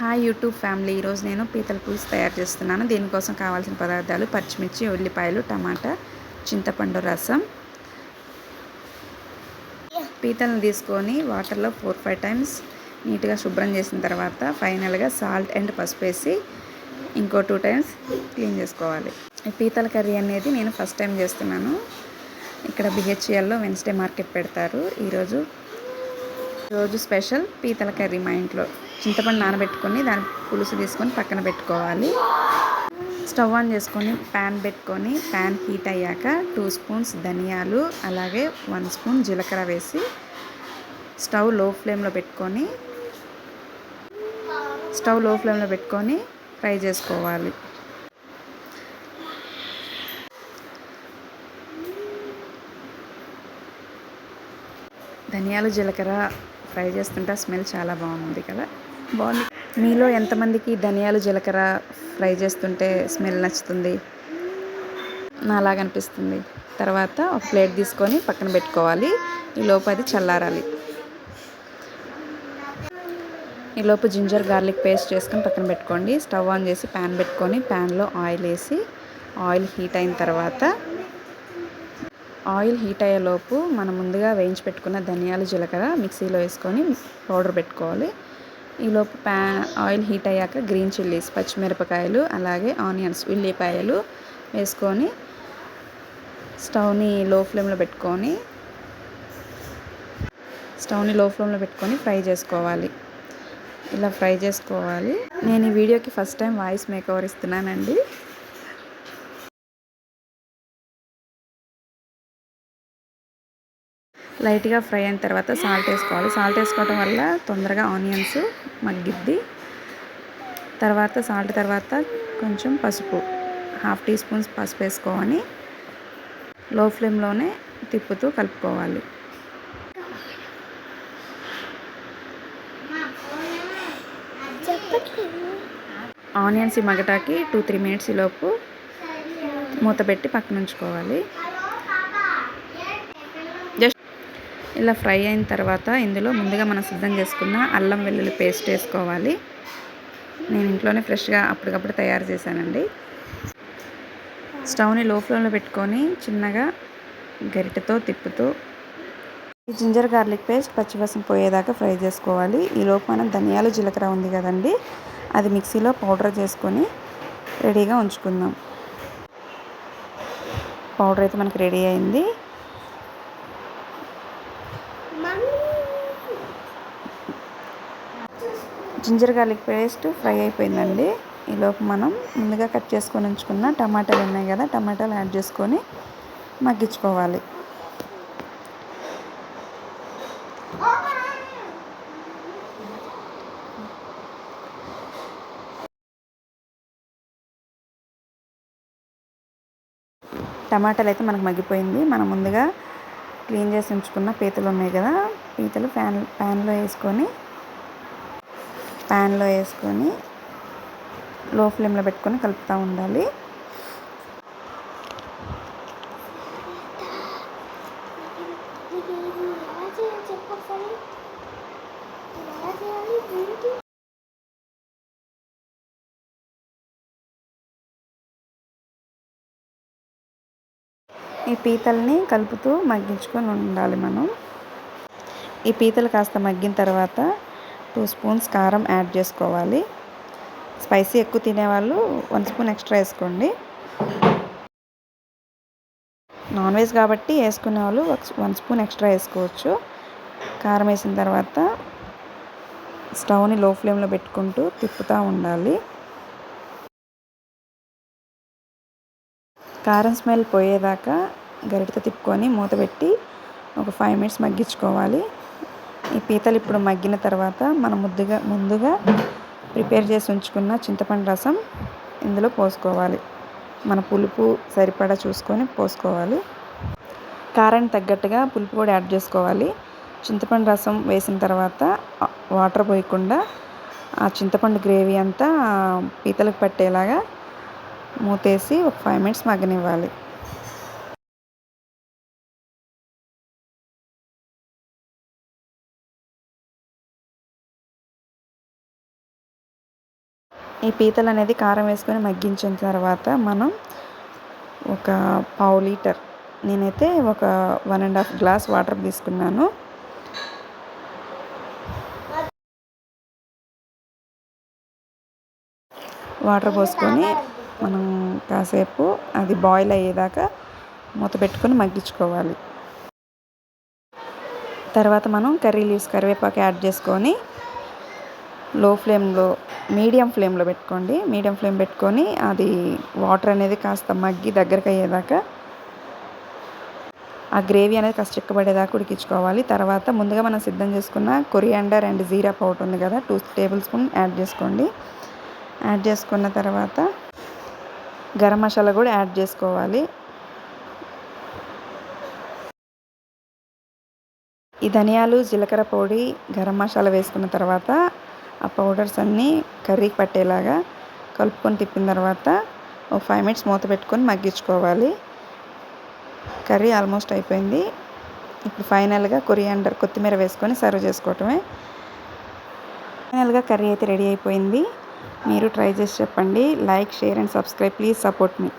Hi YouTube family. ఈరోజు నేను పీతల పులుసు తయారు చేస్తున్నాను. దీనికోసం కావాల్సిన పదార్థాలు పచ్చిమిర్చి ఉల్లిపాయలు టమాటా చింతపండు రసం. పీతలను తీసుకొని వాటర్లో ఫోర్ ఫైవ్ టైమ్స్ నీట్గా శుభ్రం చేసిన తర్వాత ఫైనల్గా సాల్ట్ అండ్ పసుపు వేసి ఇంకో టూ టైమ్స్ క్లీన్ చేసుకోవాలి. ఈ పీతల కర్రీ అనేది నేను ఫస్ట్ టైం చేస్తున్నాను. ఇక్కడ బిహెచ్ఎల్లో వెన్స్డే మార్కెట్ పెడతారు. ఈరోజు రోజు స్పెషల్ పీతల కర్రీ మా ఇంట్లో. చింతపండు నానబెట్టుకొని దాని పులుసు తీసుకొని పక్కన పెట్టుకోవాలి. స్టవ్ ఆన్ చేసుకొని ప్యాన్ పెట్టుకొని ప్యాన్ హీట్ అయ్యాక టూ స్పూన్స్ ధనియాలు అలాగే వన్ స్పూన్ జీలకర్ర వేసి స్టవ్లో ఫ్లేమ్లో పెట్టుకొని స్టవ్లో ఫ్లేమ్లో పెట్టుకొని ఫ్రై చేసుకోవాలి. ధనియాలు జీలకర్ర ఫ్రై చేస్తుంటే స్మెల్ చాలా బాగుంది కదా. బాగుంది. మీలో ఎంతమందికి ధనియాలు జీలకర్ర ఫ్రై చేస్తుంటే స్మెల్ నచ్చుతుంది? నాలాగా అనిపిస్తుంది తర్వాత ఒక ప్లేట్ తీసుకొని పక్కన పెట్టుకోవాలి. ఈలోపు అది చల్లారాలి. ఈలోపు జింజర్ గార్లిక్ పేస్ట్ చేసుకొని పక్కన పెట్టుకోండి. స్టవ్ ఆన్ చేసి ప్యాన్ పెట్టుకొని ప్యాన్లో ఆయిల్ వేసి ఆయిల్ హీట్ అయిన తర్వాత ఆయిల్ హీట్ అయ్యేలోపు మనం ముందుగా వేయించి పెట్టుకున్న ధనియాలు జీలకర్ర మిక్సీలో వేసుకొని పౌడర్ పెట్టుకోవాలి. ఈలోపు ప్యా ఆయిల్ హీట్ అయ్యాక గ్రీన్ చిల్లీస్ పచ్చిమిరపకాయలు అలాగే ఆనియన్స్ ఉల్లిపాయలు వేసుకొని స్టవ్ని లో ఫ్లేమ్లో పెట్టుకొని స్టవ్ని లో ఫ్లేమ్లో పెట్టుకొని ఫ్రై చేసుకోవాలి. ఇలా ఫ్రై చేసుకోవాలి. నేను ఈ వీడియోకి ఫస్ట్ టైం వాయిస్ మేకవర్ ఇస్తున్నానండి. లైట్గా ఫ్రై అయిన తర్వాత సాల్ట్ వేసుకోవాలి. సాల్ట్ వేసుకోవటం వల్ల తొందరగా ఆనియన్స్ మగ్గిద్ది. తర్వాత సాల్ట్ తర్వాత కొంచెం పసుపు. హాఫ్ టీ స్పూన్స్ పసుపు వేసుకోవాలి లో ఫ్లేమ్లోనే తిప్పుతూ కలుపుకోవాలి. ఆనియన్స్ మగటాకి టూ త్రీ మినిట్స్ లోపు మూత పెట్టి పక్కన ఉంచుకోవాలి. ఇలా ఫ్రై అయిన తర్వాత ఇందులో ముందుగా మనం సిద్ధం చేసుకున్న అల్లం వెల్లుల్లి పేస్ట్ వేసుకోవాలి. నేను ఇంట్లోనే ఫ్రెష్గా అప్పటికప్పుడు తయారు చేశానండి. స్టవ్ని లో ఫ్లేమ్లో పెట్టుకొని చిన్నగా గరిటెతో తిప్పుతూ ఈ జింజర్ గార్లిక్ పేస్ట్ పచ్చివాసన పోయేదాకా ఫ్రై చేసుకోవాలి. ఈలోపు మనం ధనియాలు జీలకర్ర ఉంది కదండి అది మిక్సీలో పౌడర్ చేసుకొని రెడీగా ఉంచుకుందాం. పౌడర్ అయితే మనకి రెడీ అయింది. జింజర్ గార్లిక్ పేస్ట్ ఫ్రై అయిపోయిందండి. ఈలోపు మనం ముందుగా కట్ చేసుకొని ఉంచుకున్న టమాటాలు ఉన్నాయి కదా టమాటాలు యాడ్ చేసుకొని మగ్గించుకోవాలి. టమాటాలు అయితే మనకు మగ్గిపోయింది. మనం ముందుగా క్లీన్ చేసి ఉంచుకున్న పీతలు ఉన్నాయి కదా పీతలు ప్యాన్ ప్యాన్లో వేసుకొని ప్యాన్లో వేసుకొని లో ఫ్లేమ్లో పెట్టుకొని కలుపుతూ ఉండాలి. ఈ పీతల్ని కలుపుతూ మగ్గించుకొని ఉండాలి మనం. ఈ పీతలు కాస్త మగ్గిన తర్వాత టూ స్పూన్స్ కారం యాడ్ చేసుకోవాలి. స్పైసీ ఎక్కువ తినేవాళ్ళు వన్ స్పూన్ ఎక్స్ట్రా వేసుకోండి. నాన్ వెజ్ కాబట్టి వేసుకునే వాళ్ళు వన్ స్పూన్ ఎక్స్ట్రా వేసుకోవచ్చు. కారం వేసిన తర్వాత స్టవ్ని లో ఫ్లేమ్లో పెట్టుకుంటూ తిప్పుతూ ఉండాలి. కారం స్మెల్ పోయేదాకా గరిటతో తిప్పుకొని మూత పెట్టి ఒక ఫైవ్ మినిట్స్ మగ్గించుకోవాలి. ఈ పీతలు ఇప్పుడు మగ్గిన తర్వాత మనం ముద్దుగా ముందుగా ప్రిపేర్ చేసి ఉంచుకున్న చింతపండు రసం ఇందులో పోసుకోవాలి. మన పులుపు సరిపడా చూసుకొని పోసుకోవాలి. కారానికి తగ్గట్టుగా పులుపు కూడా యాడ్ చేసుకోవాలి. చింతపండు రసం వేసిన తర్వాత వాటర్ పోయకుండా ఆ చింతపండు గ్రేవీ అంతా పీతలకు పట్టేలాగా మూతేసి ఒక ఫైవ్ మినిట్స్ మగ్గనివ్వాలి. ఈ పీతలు అనేది కారం వేసుకొని మగ్గించిన తర్వాత మనం ఒక పావు లీటర్ నేనైతే ఒక one and half glass water తీసుకున్నాను. వాటర్ పోసుకొని మనం కాసేపు అది బాయిల్ అయ్యేదాకా మూత పెట్టుకొని మగ్గించుకోవాలి. తర్వాత మనం కర్రీ లీవ్స్ కరివేపాకు యాడ్ చేసుకొని లో ఫ్లేమ్లో మీడియం ఫ్లేమ్లో పెట్టుకోండి. మీడియం ఫ్లేమ్ పెట్టుకొని అది వాటర్ అనేది కాస్త మగ్గి దగ్గరకు అయ్యేదాకా ఆ గ్రేవీ అనేది కాస్త చిక్కబడేదాకా ఉడికించుకోవాలి. తర్వాత ముందుగా మనం సిద్ధం చేసుకున్న కొరియాండర్ అండ్ జీరా పౌడర్ ఉంది కదా టూ టేబుల్ స్పూన్ యాడ్ చేసుకోండి. యాడ్ చేసుకున్న తర్వాత గరం మసాలా కూడా యాడ్ చేసుకోవాలి. ఈ ధనియాలు జీలకర్ర పొడి గరం మసాలా వేసుకున్న తర్వాత ఆ పౌడర్స్ అన్నీ కర్రీకి పట్టేలాగా కలుపుకొని తిప్పిన తర్వాత ఒక ఫైవ్ మినిట్స్ మూత పెట్టుకొని మగ్గించుకోవాలి. కర్రీ ఆల్మోస్ట్ అయిపోయింది. ఇప్పుడు ఫైనల్గా కొరియాండర్ కొత్తిమీర వేసుకొని సర్వ్ చేసుకోవటమే. ఫైనల్గా కర్రీ అయితే రెడీ అయిపోయింది. మీరు ట్రై చేసి చెప్పండి. Like share and subscribe. Please support me.